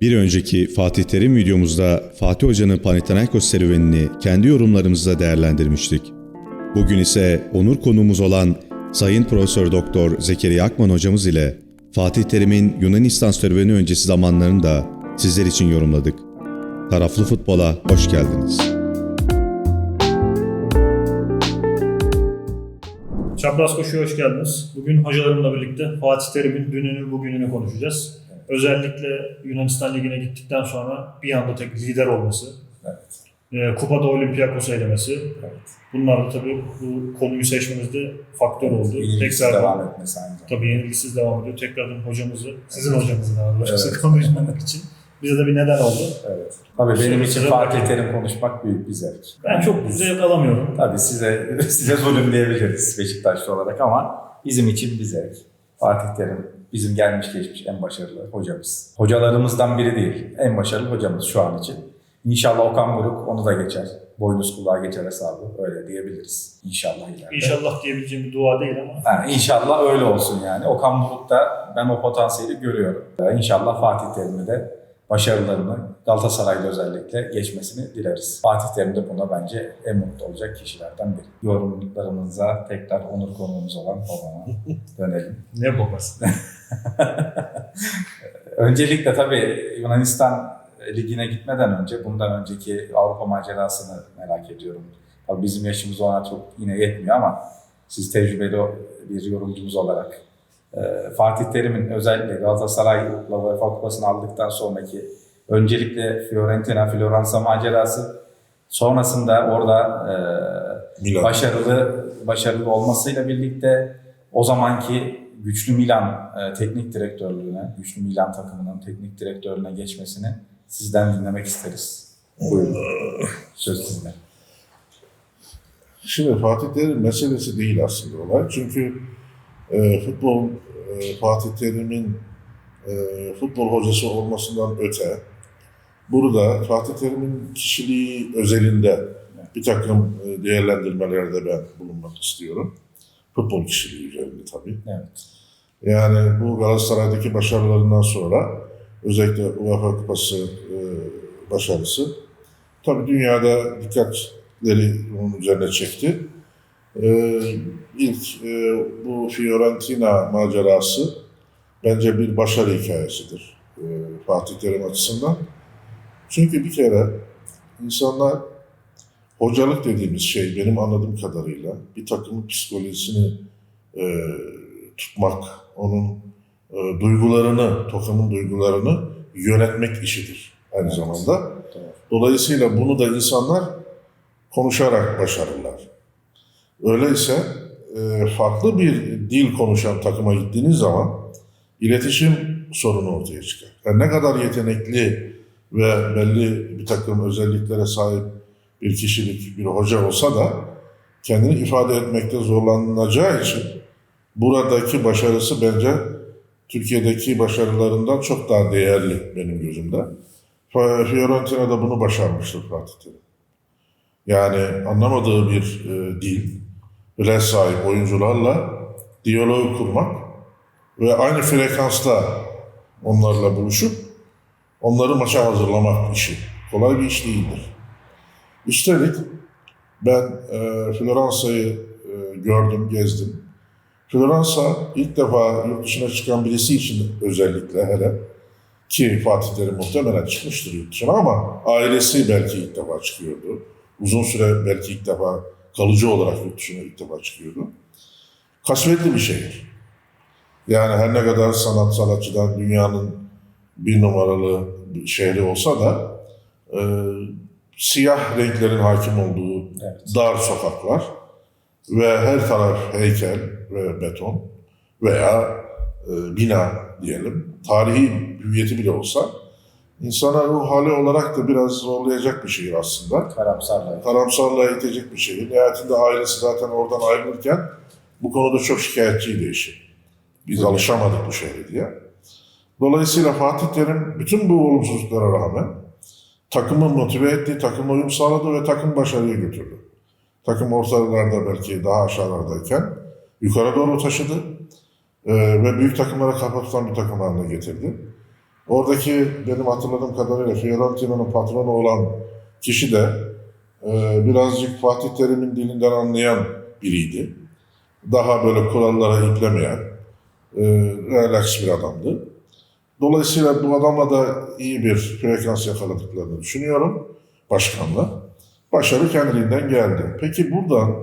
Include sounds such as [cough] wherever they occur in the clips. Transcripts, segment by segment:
Bir önceki Fatih Terim videomuzda Fatih Hoca'nın Panathinaikos serüvenini kendi yorumlarımızla değerlendirmiştik. Bugün ise onur konuğumuz olan Sayın Profesör Doktor Zekeriya Akman hocamız ile Fatih Terim'in Yunanistan serüveni öncesi zamanlarını da sizler için yorumladık. Taraflı futbola hoş geldiniz. Çapraz Koşu'ya hoş geldiniz. Bugün hocalarımla birlikte Fatih Terim'in dününü bugününü konuşacağız. Özellikle Yunanistan Ligi'ne gittikten sonra bir anda tek lider olması, Evet. e, Kupada Olympiakos'u elemesi. evet. Bunlar da tabii bu konuyu seçmemizde faktör oldu. Yenilgisiz Tekrar devam etmesi ancak. tabii yenilgisiz devam ediyor. Tekrardan hocamızı, sizin hocamızı daha doğrusu Evet. konuşmamak için bize de bir neden oldu. Evet. Tabii benim için Fatih Terim konuşmak büyük bir zevk. Ben çok zevk alamıyorum. Tabii size [laughs] size zulüm diyebiliriz Beşiktaşlı olarak ama bizim için bir zevk. Fatih Terim bizim gelmiş geçmiş en başarılı hocamız. Hocalarımızdan biri değil, en başarılı hocamız şu an için. İnşallah Okan Buruk onu da geçer. Boynuz kulağa geçer hesabı öyle diyebiliriz. İnşallah ileride. İnşallah diyebileceğim bir dua değil ama Ha, inşallah öyle olsun yani. Okan Buruk'ta ben o potansiyeli görüyorum. İnşallah Fatih Terim'i de başarılarını Galatasaray'la özellikle geçmesini dileriz. Fatih Terim de buna bence en mutlu olacak kişilerden biri. Yorumlarımıza tekrar onur konuğumuz olan babama [laughs] dönelim. ne babası. [laughs] [laughs] Öncelikle tabii Yunanistan Ligi'ne gitmeden önce bundan önceki Avrupa macerasını merak ediyorum. Tabii bizim yaşımız ona çok yine yetmiyor ama siz tecrübeli bir yorumcumuz olarak e, Fatih Terim'in özellikle Galatasaray'la UEFA Kupası'nı aldıktan sonraki öncelikle Fiorentina, Floransa macerası sonrasında orada e, başarılı başarılı olmasıyla birlikte o zamanki güçlü Milan e, teknik direktörlüğüne, güçlü Milan takımının teknik direktörlüğüne geçmesini sizden dinlemek isteriz. Buyurun. Söz sizde. Şimdi Fatih Terim meselesi değil aslında olay. Çünkü e, futbol e, Fatih Terim'in e, futbol hocası olmasından öte burada Fatih Terim'in kişiliği özelinde bir takım e, değerlendirmelerde ben bulunmak istiyorum. Futbol kişiliği üzerinde tabii. Evet. Yani bu Galatasaray'daki başarılarından sonra özellikle UEFA Kupası e, başarısı tabii dünyada dikkatleri onun üzerine çekti. E, ilk e, bu Fiorentina macerası bence bir başarı hikayesidir e, Fatih Terim açısından. Çünkü bir kere insanlar hocalık dediğimiz şey benim anladığım kadarıyla bir takımın psikolojisini e, tutmak, onun e, duygularını, takımın duygularını yönetmek işidir aynı Evet. zamanda. Dolayısıyla bunu da insanlar konuşarak başarırlar. Öyleyse e, farklı bir dil konuşan takıma gittiğiniz zaman iletişim sorunu ortaya çıkar. Yani ne kadar yetenekli ve belli bir takım özelliklere sahip bir kişilik, bir hoca olsa da kendini ifade etmekte zorlanacağı için buradaki başarısı bence Türkiye'deki başarılarından çok daha değerli benim gözümde. Fi- Fiorentina da bunu başarmıştır Fatih Terim. Yani anlamadığı bir e, dil, bilen sahip oyuncularla diyalog kurmak ve aynı frekansta onlarla buluşup onları maça hazırlamak işi. Kolay bir iş değildir. Üstelik ben e, Floransa'yı e, gördüm, gezdim. Floransa ilk defa yurt dışına çıkan birisi için özellikle hele ki Fatih Terim muhtemelen çıkmıştır yurt dışına ama ailesi belki ilk defa çıkıyordu. Uzun süre belki ilk defa kalıcı olarak yurt dışına ilk defa çıkıyordu. Kasvetli bir şehir. Yani her ne kadar sanatsal açıdan dünyanın bir numaralı şehri olsa da e, siyah renklerin hakim olduğu Evet. dar sokaklar ve her taraf heykel ve beton veya e, bina diyelim. Tarihi hüviyeti bile olsa insana ruh hali olarak da biraz zorlayacak bir şehir aslında. Karamsarlar. Karamsarlığa itecek bir şehir. Nihayetinde ailesi zaten oradan ayrılırken bu konuda çok şikayetçiydi eşi. Biz Evet. alışamadık bu şehre diye. Dolayısıyla Fatih Terim bütün bu olumsuzluklara rağmen takımı motive etti, takıma uyum sağladı ve takım başarıya götürdü. Takım ortalarda belki daha aşağılardayken yukarı doğru taşıdı e, ve büyük takımlara kafa tutan bir takım haline getirdi. Oradaki benim hatırladığım kadarıyla Fiorentina'nın patronu olan kişi de e, birazcık Fatih Terim'in dilinden anlayan biriydi. Daha böyle kurallara iplemeyen, e, relax bir adamdı. Dolayısıyla bu adamla da iyi bir frekans yakaladıklarını düşünüyorum başkanla. Başarı kendiliğinden geldi. Peki buradan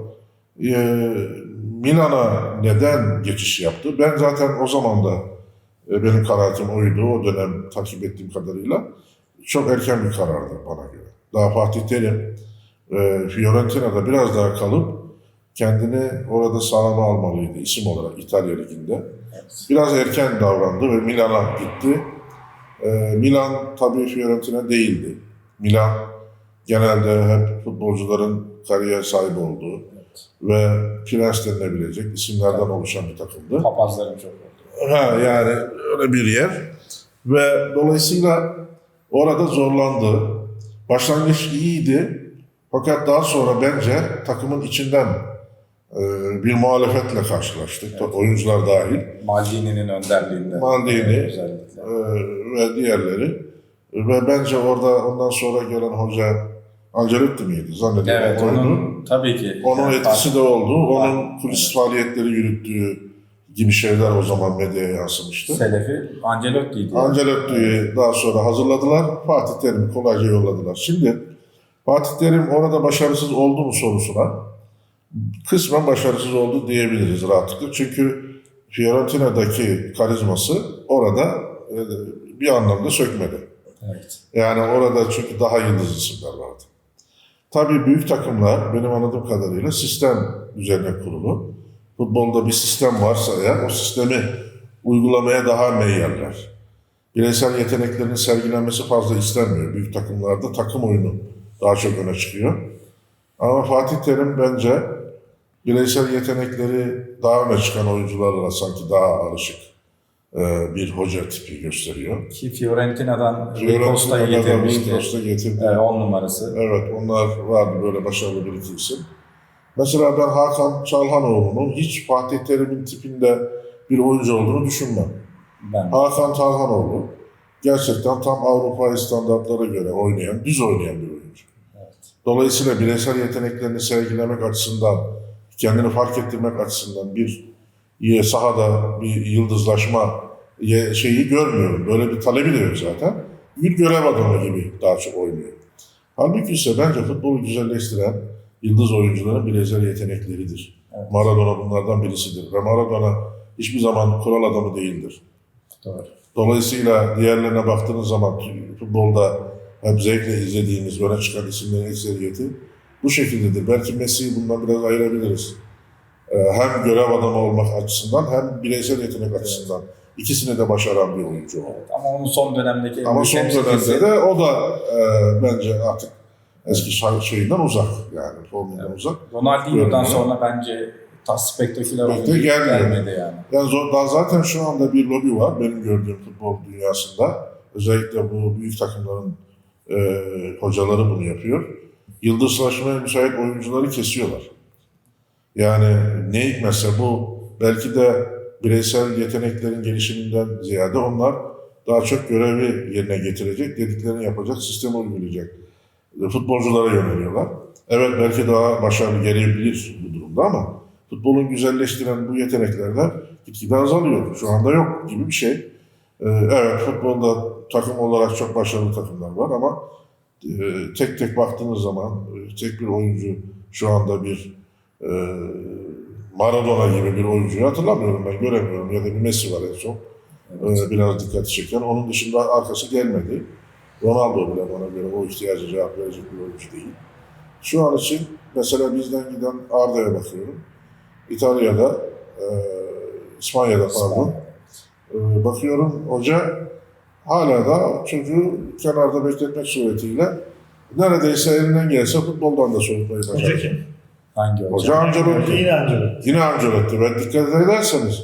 e, Milan'a neden geçiş yaptı? Ben zaten o zaman da e, benim kanaatim oydu. O dönem takip ettiğim kadarıyla. Çok erken bir karardı bana göre. Daha Fatih Terim e, Fiorentina'da biraz daha kalıp kendini orada sağlama almalıydı isim olarak İtalya Ligi'nde. Biraz erken davrandı ve Milan'a gitti. E, Milan tabii Fiorentina değildi. Milan genelde hep futbolcuların kariyer sahibi olduğu ve prens denilebilecek isimlerden oluşan bir takımdı. Papazların çok oldu. Ha yani öyle bir yer ve dolayısıyla orada zorlandı. Başlangıç iyiydi fakat daha sonra bence takımın içinden bir muhalefetle karşılaştık. Oyuncular dahil Maldini'nin önderliğinde. Maldini. e, ve diğerleri. Ve bence orada ondan sonra gelen hoca Ancelotti miydi? Zannediyorum Evet, oydu. onun tabii ki. Onun Yani etkisi de oldu. Onun kulis faaliyetleri yürüttüğü gibi şeyler o zaman medyaya yansımıştı. Selefi Ancelotti'ydi. Ancelotti'yi daha sonra hazırladılar. Fatih Terim'i kolayca yolladılar. Şimdi Fatih Terim orada başarısız oldu mu sorusuna kısmen başarısız oldu diyebiliriz rahatlıkla. Çünkü Fiorentina'daki karizması orada e, bir anlamda sökmedi. Evet. Yani orada çünkü daha yıldız isimler vardı. Tabii büyük takımlar benim anladığım kadarıyla sistem üzerine kurulu. Futbolda bir sistem varsa eğer o sistemi uygulamaya daha meyyeller. Bireysel yeteneklerin sergilenmesi fazla istenmiyor. Büyük takımlarda takım oyunu daha çok öne çıkıyor. Ama Fatih Terim bence bireysel yetenekleri daha öne çıkan oyuncularla sanki daha alışık e, bir hoca tipi gösteriyor. Ki Fiorentina'dan Rui Costa'yı getirmişti. Costa getirdi. Ee, on numarası. Evet onlar vardı böyle başarılı bir iki isim. Mesela ben Hakan Çalhanoğlu'nun hiç Fatih Terim'in tipinde bir oyuncu olduğunu düşünmem. Ben Hakan Çalhanoğlu gerçekten tam Avrupa standartlara göre oynayan, düz oynayan bir oyuncu. Evet. Dolayısıyla bireysel yeteneklerini sergilemek açısından, kendini fark ettirmek açısından bir e, sahada bir yıldızlaşma ye- şeyi görmüyorum. Böyle bir talebi de yok zaten. Bir görev adamı gibi daha çok oynuyor. Halbuki ise bence futbolu güzelleştiren yıldız oyuncuların bireysel yetenekleridir. Evet. Maradona bunlardan birisidir. Ve Maradona hiçbir zaman kural adamı değildir. doğru. Dolayısıyla diğerlerine baktığınız zaman futbolda hep zevkle izlediğimiz öne çıkan isimlerin ekseriyeti bu şekildedir. Belki Messi'yi bundan biraz ayırabiliriz. Ee, Hem görev adamı olmak açısından hem bireysel yetenek açısından. İkisini de başaran bir oyuncu o. Evet. Ama onun son dönemdeki Ama son dönemde de o da e, bence artık eski şa- şeyinden uzak yani formundan uzak. Ronaldinho'dan sonra bence ta spektaküler oyuncu gelmiyor. gelmedi yani. Yani daha zaten şu anda bir lobi var benim gördüğüm futbol dünyasında. Özellikle bu büyük takımların e, hocaları bunu yapıyor. Yıldızlaşmaya müsait oyuncuları kesiyorlar. Yani ne hikmetse bu belki de bireysel yeteneklerin gelişiminden ziyade onlar daha çok görevi yerine getirecek, dediklerini yapacak, sistemi uygulayacak futbolculara yöneliyorlar. Evet belki daha başarılı gelebilir bu durumda ama futbolun güzelleştiren bu yetenekler de gitgide azalıyor. Şu anda yok gibi bir şey. Ee, Evet futbolda takım olarak çok başarılı takımlar var ama e, tek tek baktığınız zaman e, tek bir oyuncu şu anda bir e, Maradona gibi bir oyuncuyu hatırlamıyorum ben göremiyorum ya da bir Messi var en son. Ee, biraz dikkati çeken. Onun dışında arkası gelmedi. Ronaldo bile bana göre o ihtiyaca cevap verecek bir oyuncu değil. Şu an için mesela bizden giden Arda'ya bakıyorum. İtalya'da, e, İspanya'da pardon. E, bakıyorum hoca hala da çocuğu kenarda bekletmek suretiyle neredeyse elinden gelse futboldan da soğutmayı Hoca başardı. kim? Hangi hoca? Hoca Ancelotti. Yine Ancelotti. Yine Ancelotti ve dikkat ederseniz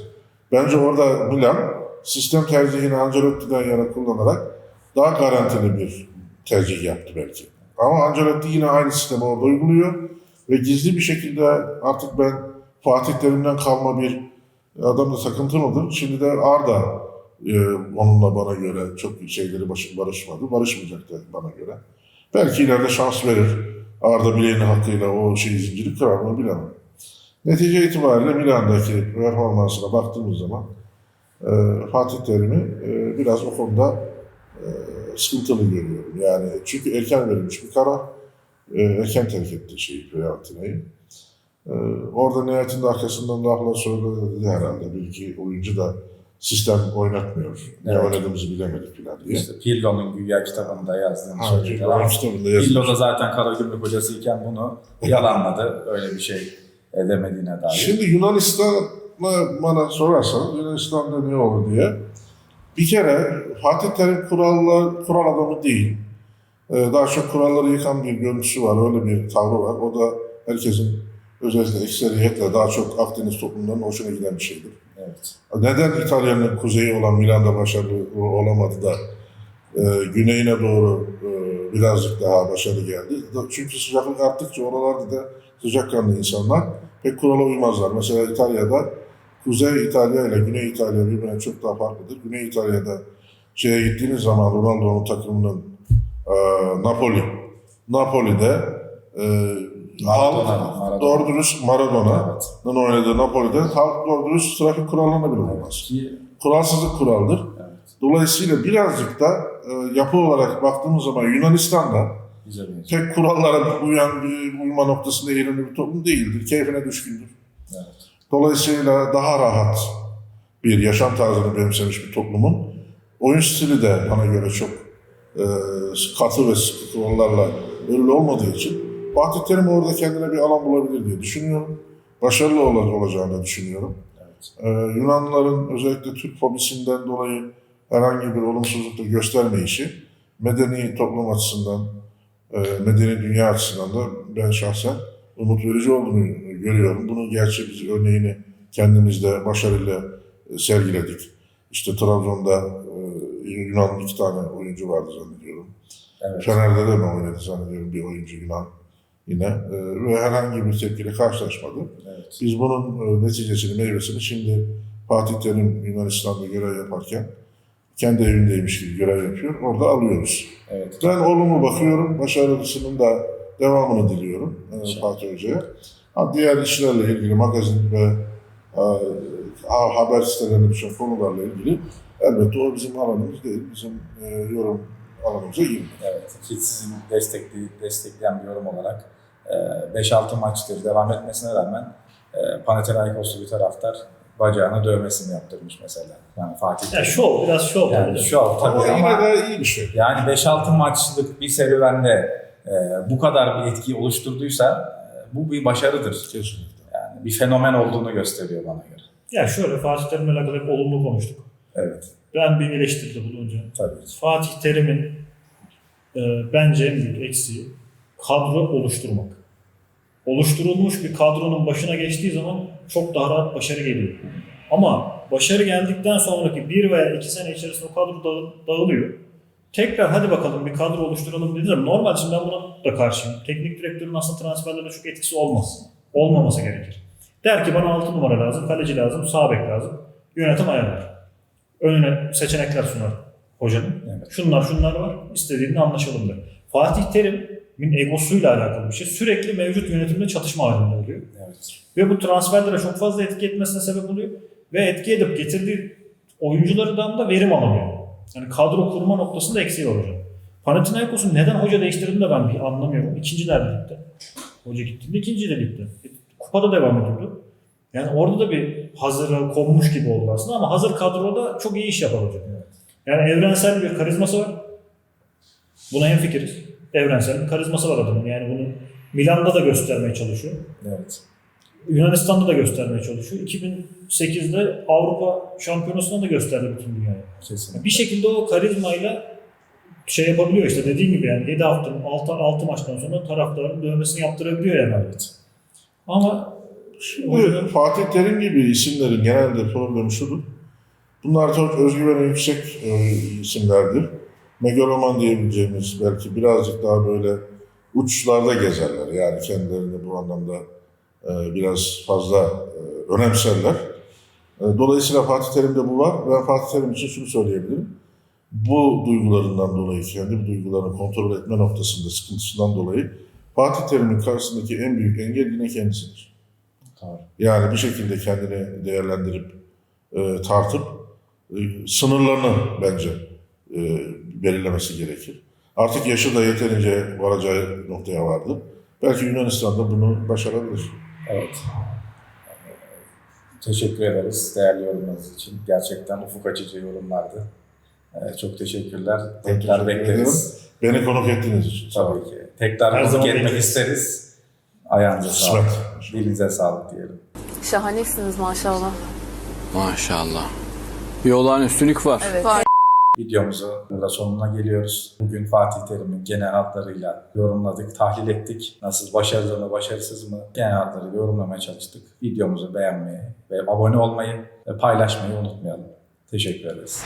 bence orada Milan sistem tercihini Ancelotti'den yana kullanarak daha garantili bir tercih yaptı belki. Ama Ancelotti yine aynı sistemi orada uyguluyor ve gizli bir şekilde artık ben Fatih Terim'den kalma bir adamda takıntı mıdır? Şimdi de Arda Ee, onunla bana göre çok şeyleri başı, barışmadı. Barışmayacak da bana göre. Belki ileride şans verir. Arda bileğinin hakkıyla o şey zinciri kırar mı bilemem. Netice itibariyle Milan'daki performansına baktığımız zaman e, Fatih Terim'i e, biraz o konuda e, sıkıntılı görüyorum. Yani çünkü erken verilmiş bir karar. E, erken terk etti şeyi Fiorentina'yı. E, orada nihayetinde arkasından lafla söyledi herhalde. Bir iki oyuncu da sistem oynatmıyor. Ne Evet. oynadığımızı bilemedik falan diye. İşte Pirlo'nun güya kitabında yazdığını yazmış. Pirlo da zaten Karagümrük hocasıyken bunu yalanladı. Öyle bir şey edemediğine dair. Şimdi Yunanistan'a bana sorarsan Yunanistan'da ne olur diye. Bir kere Fatih Terim kurallar, kural adamı değil. Ee, daha çok kuralları yıkan bir görüntüsü var, öyle bir tavrı var. O da herkesin özellikle ekseriyetle daha çok Akdeniz toplumlarının hoşuna giden bir şeydir. Evet. Neden İtalya'nın kuzeyi olan Milan'da başarılı olamadı da e, güneyine doğru e, birazcık daha başarı geldi? Çünkü sıcaklık arttıkça oralarda da sıcakkanlı insanlar pek kurala uymazlar. Mesela İtalya'da Kuzey İtalya ile Güney İtalya birbirine çok daha farklıdır. Güney İtalya'da şeye gittiğiniz zaman Ronaldo'nun takımının e, Napoli, Napoli'de e, Maradona, doğru dürüst Maradona Evet. oynadığı Napoli'de halk doğru dürüst trafik kurallarına bile uymaz. Ki, Kuralsızlık kuraldır. evet. Dolayısıyla birazcık da e, yapı olarak baktığımız zaman Yunanistan'da Güzel bir tek kurallara uyan bir uyma noktasında eğilimli bir toplum değildir. Keyfine düşkündür. Evet. Dolayısıyla daha rahat bir yaşam tarzını benimsemiş bir toplumun oyun stili de bana göre çok e, katı ve sıkı kurallarla örülü olmadığı için Fatih Terim orada kendine bir alan bulabilir diye düşünüyorum. Başarılı ol- olacağını düşünüyorum. Evet. Ee, Yunanlıların özellikle Türk fobisinden dolayı herhangi bir olumsuzluk da göstermeyişi medeni toplum açısından, e, medeni dünya açısından da ben şahsen umut verici olduğunu görüyorum. Bunu gerçi biz örneğini kendimizde başarıyla e, sergiledik. İşte Trabzon'da e, Yunan iki tane oyuncu vardı zannediyorum. Evet. Fener'de de mi oynadı zannediyorum bir oyuncu Yunan yine. E, ve herhangi bir tepkiyle karşılaşmadı. Evet. Biz bunun e, neticesini, meyvesini şimdi Fatih Terim Yunanistan'da görev yaparken kendi evindeymiş gibi görev yapıyor. Orada alıyoruz. Evet. Ben olumlu bakıyorum. Başarılısının da devamını diliyorum e. Fatih Hoca'ya. Ha, diğer işlerle ilgili magazin ve e, ha- haber sitelerine düşen konularla ilgili elbette o bizim alanımız değil. Bizim e, yorum alanımıza girmiyor. Evet. Ki sizin destekli, destekleyen bir yorum olarak 5-6 maçtır devam etmesine rağmen e, Panathinaikoslu bir taraftar bacağına dövmesini yaptırmış mesela. Yani Fatih. Ya şov, biraz şov. Yani an tabii Ama, ama, yine de iyi bir şey. yani 5-6 maçlık bir serüvende e, bu kadar bir etki oluşturduysa e, bu bir başarıdır. Kesinlikle. Yani bir fenomen olduğunu gösteriyor bana göre. Ya şöyle Fatih Terim'le alakalı hep olumlu konuştuk. Evet. Ben bir eleştiride bulunacağım. Tabii. Fatih Terim'in e, bence en büyük eksiği kadro oluşturmak. Oluşturulmuş bir kadronun başına geçtiği zaman çok daha rahat başarı geliyor. Ama başarı geldikten sonraki bir veya iki sene içerisinde o kadro dağı- dağılıyor. Tekrar hadi bakalım bir kadro oluşturalım zaman normal şimdi ben buna da karşıyım. Teknik direktörün aslında transferlerde çok etkisi olmaz. Olmaması gerekir. Der ki bana 6 numara lazım, kaleci lazım, sağ bek lazım. Yönetim ayarlar. Önüne seçenekler sunar hocanın. Evet. Şunlar şunlar var. İstediğinde anlaşalım der. Fatih Terim'in egosuyla alakalı bir şey. Sürekli mevcut yönetimle çatışma halinde oluyor. Evet. Ve bu transferlere çok fazla etki etmesine sebep oluyor. Ve etki edip getirdiği oyunculardan da verim alamıyor. Yani kadro kurma noktasında eksiği var hocam. Panathinaikos'un neden hoca değiştirdiğini de ben bir anlamıyorum. İkinciler de gitti. Hoca gittiğinde ikinci de gitti. E, Kupada devam ediyordu. Yani orada da bir hazıra konmuş gibi oldu aslında ama hazır kadroda çok iyi iş yapar hocam. Yani evrensel bir karizması var. Buna hemfikiriz. Evrensel bir karizması var adamın. Yani bunu Milan'da da göstermeye çalışıyor. Evet. Yunanistan'da da göstermeye çalışıyor. 2008'de Avrupa Şampiyonası'nda da gösterdi bütün dünyaya. Kesinlikle. Bir şekilde o karizmayla şey yapabiliyor işte dediğim gibi yani 7 haftanın 6, 6 maçtan sonra taraftarın dövmesini yaptırabiliyor yani. Evet. Ama Bu Fatih Terim gibi isimlerin genelde problemi şudur. Bunlar çok özgüveni yüksek e, isimlerdir. Megaloman diyebileceğimiz belki birazcık daha böyle uçlarda gezerler. Yani kendilerini bu anlamda e, biraz fazla e, önemserler. E, Dolayısıyla Fatih Terim'de bu var. Ben Fatih Terim için şunu söyleyebilirim. Bu duygularından dolayı, kendi bu duygularını kontrol etme noktasında sıkıntısından dolayı Fatih Terim'in karşısındaki en büyük engel yine kendisidir. Yani bir şekilde kendini değerlendirip, e, tartıp e, sınırlarını bence e, belirlemesi gerekir. Artık yaşı da yeterince varacağı noktaya vardı. Belki Yunanistan'da bunu başarabilir. Evet. Teşekkür ederiz değerli yorumlarınız için. Gerçekten ufuk açıcı yorumlardı. Ee, çok teşekkürler. Tekrar teşekkür bekleriz. Beni konuk ettiğiniz için. Tabii ki. Tekrar Her konuk etmek bekleriz. isteriz. Ayağınıza sağlık. Dilinize sağlık diyelim. Şahanesiniz maşallah. Maşallah. Bir olağanüstülük var. Evet. Videomuzun burada sonuna geliyoruz. Bugün Fatih Terim'in genel hatlarıyla yorumladık, tahlil ettik. Nasıl başarılı mı, başarısız mı genel hatlarıyla yorumlamaya çalıştık. Videomuzu beğenmeyi ve abone olmayı ve paylaşmayı unutmayalım. Teşekkür ederiz.